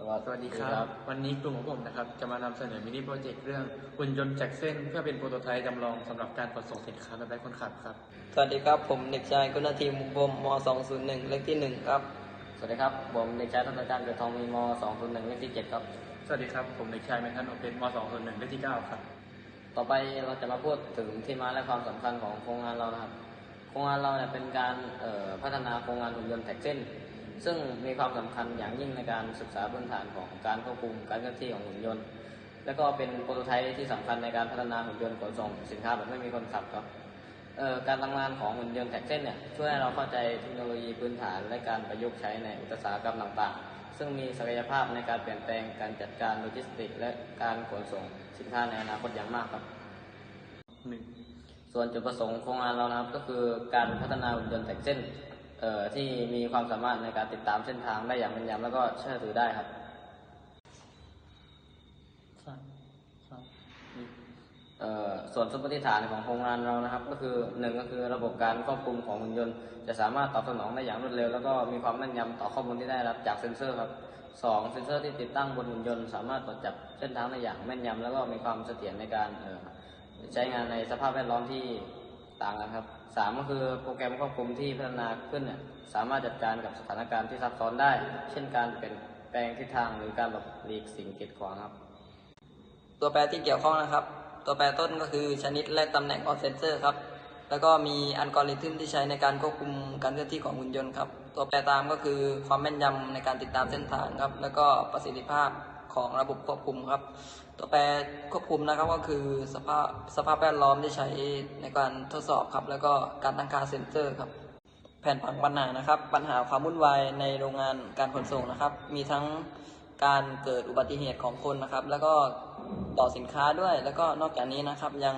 สวัสดีครับ วันนี้กลุ่มของผมนะครับ จะมานำเสนอมินิโปรเจกต์เรื่องหุ่นยนต์แจ็คเส้นเพื่อเป็นโปรโตไทป์จำลองสำหรับการขนส่งสินค้าแบบไร้คนขับครับ สวัสดีครับ ผมเด็กชายกุณทีมุงพรมม 201 เลขที่ 1 ครับ สวัสดีครับ ผมเด็กชายทัศการเกิดทองมีม 201 เลขที่ 7 ครับ สวัสดีครับ ผมเด็กชายเมทันโอเป็นม 2 0 1 เลขที่ 9 ครับ ต่อไปเราจะมาพูดถึงที่มาและความสำคัญของโครงงานเรานะครับ โครงงานเราเนี่ยเป็นการเอ่อพัฒนาโครงงานหุ่นยนต์แท็กเส้น ซึ่งมีความสำคัญอย่างยิ่งในการศึกษาพื้นฐานของการควบคุมการเคลื่อนที่ของหุ่นยนต์ และก็เป็นโปรโตไทป์ที่สำคัญในการพัฒนาหุ่นยนต์ขนส่งสินค้าแบบไม่มีคนขับครับเอ่อการทำงานของหุ่นยนต์แท็กเส้นเนี่ยช่วยให้เราเข้าใจเทคโนโลยีพื้นฐานและการประยุกต์ใช้ในอุตสาหกรรมต่างๆ ซึ่งมีศักยภาพในการเปลี่ยนแปลงการจัดการโลจิสติกส์และการขนส่งสินค้าในอนาคตอย่างมากครับ 1. ส่วนจุดประสงค์โครงงานเรานะครับก็คือการพัฒนาหุ่นยนต์แท็กเส้นเอ่อ ที่มีความสามารถในการติดตามเส้นทางได้อย่างแม่นยำแล้วก็เชื่อถือได้ครับเอ่อส่วนสมมติฐานของโครงงานเรานะครับ ก็คือหนึ่งก็คือระบบการควบคุมของหุ่นยนต์ จะสามารถตอบสนองได้อย่างรวดเร็ว แล้วก็มีความแม่นยำต่อข้อมูลที่ได้รับจากเซ็นเซอร์ครับสองเซ็นเซอร์ที่ติดตั้งบนหุ่นยนต์ สามารถตรวจจับเส้นทางได้อย่างแม่นยำแล้วก็มีความเสถียรในการเอ่อใช้งานในสภาพแวดล้อมที่ ต่างกันครับสามก็คือโปรแกรมควบคุมที่พัฒนาขึ้นเนี่ยสามารถจัดการกับสถานการณ์ที่ซับซ้อนได้ เช่นการเปลี่ยนแปลงทิศทางหรือการหลบหลีกสิ่งกีดขวางครับ ตัวแปรที่เกี่ยวข้องนะครับ ตัวแปรต้นก็คือชนิดและตำแหน่งของเซนเซอร์ครับแล้วก็มีอัลกอริทึมที่ใช้ในการควบคุมการเคลื่อนที่ของหุ่นยนต์ครับ ตัวแปรตามก็คือความแม่นยำในการติดตามเส้นทางครับ แล้วก็ประสิทธิภาพ ของระบบควบคุมครับ ตัวแปรควบคุมนะครับก็คือสภาพสภาพแวดล้อมที่ใช้ในการทดสอบครับ แล้วก็การตั้งค่าเซ็นเซอร์ครับ แผนผังปัญหานะครับ ปัญหาความวุ่นวายในโรงงานการขนส่งนะครับ มีทั้งการเกิดอุบัติเหตุของคนนะครับ แล้วก็ต่อสินค้าด้วย แล้วก็นอกจากนี้นะครับยัง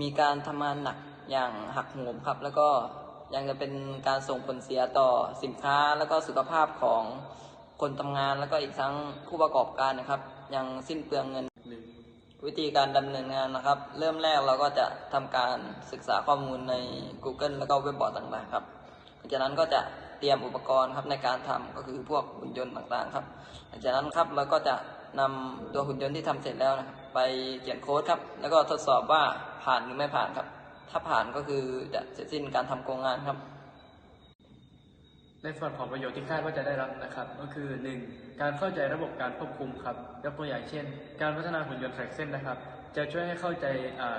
มีการทำงานหนักอย่างหักโหมครับ แล้วก็ยังจะเป็นการส่งผลเสียต่อสินค้าแล้วก็สุขภาพของ คนทำงานแล้วก็อีกทั้งผู้ประกอบการนะครับ ยังสิ้นเปลืองเงิน วิธีการดำเนินงานนะครับ เริ่มแรกเราก็จะทำการศึกษาข้อมูลใน Google แล้วก็เว็บบอร์ดต่างๆครับหลังจากนั้นก็จะเตรียมอุปกรณ์ครับในการทำก็คือพวกหุ่นยนต์ต่างๆครับหลังจากนั้นครับเราก็จะนำตัวหุ่นยนต์ที่ทำเสร็จแล้วนะครับไปเขียนโค้ดครับ แล้วก็ทดสอบว่าผ่านหรือไม่ผ่านครับ ถ้าผ่านก็คือจะเสร็จสิ้นการทำโครงงานครับ ในส่วนของประโยชน์ที่คาดว่าจะได้รับนะครับ ก็คือ 1. การเข้าใจระบบการควบคุมครับยกตัวอย่างเช่น การพัฒนาหุ่นยนต์แทร็กเส้นนะครับ จะช่วยให้เข้าใจ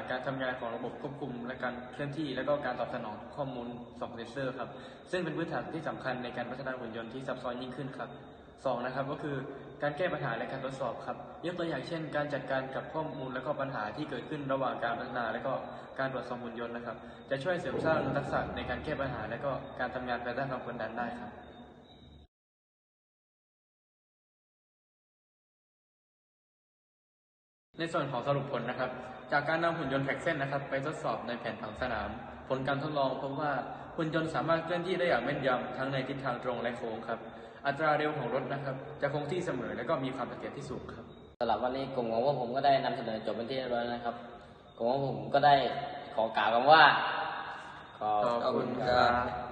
การทำงานของระบบควบคุม และการเคลื่อนที่ และก็การตอบสนองข้อมูลสองเซนเซอร์ครับซึ่งเป็นพื้นฐานที่สำคัญในการพัฒนาหุ่นยนต์ที่ซับซ้อนยิ่งขึ้นครับ สองนะครับก็คือการแก้ปัญหาและการทดสอบครับยกตัวอย่างเช่น การจัดการกับข้อมูลและก็ปัญหาที่เกิดขึ้นระหว่างการพัฒนา และก็การตรวจสอบหุ่นยนต์นะครับ จะช่วยเสริมสร้างทักษะในการแก้ปัญหา และก็การทำงานภายใต้ความกดดันได้ครับในส่วนของสรุปผลนะครับ จากการนำหุ่นยนต์แท็กเส้นนะครับ ไปทดสอบในแผนผังสนาม ผลการทดลองพบว่า หุ่นยนต์สามารถเคลื่อนที่ได้อย่างแม่นยำทั้งในทิศทางตรงและโค้งครับ อัตราเร็วของรถนะครับ จะคงที่เสมอและก็มีความเสถียรที่สูงครับสำหรับวันนี้กลุ่มของพวกผมก็ได้นำเสนอจบเป็นที่เรียบร้อยนะครับกลุ่มของผมก็ได้ขอกล่าวคำว่าขอบคุณครับ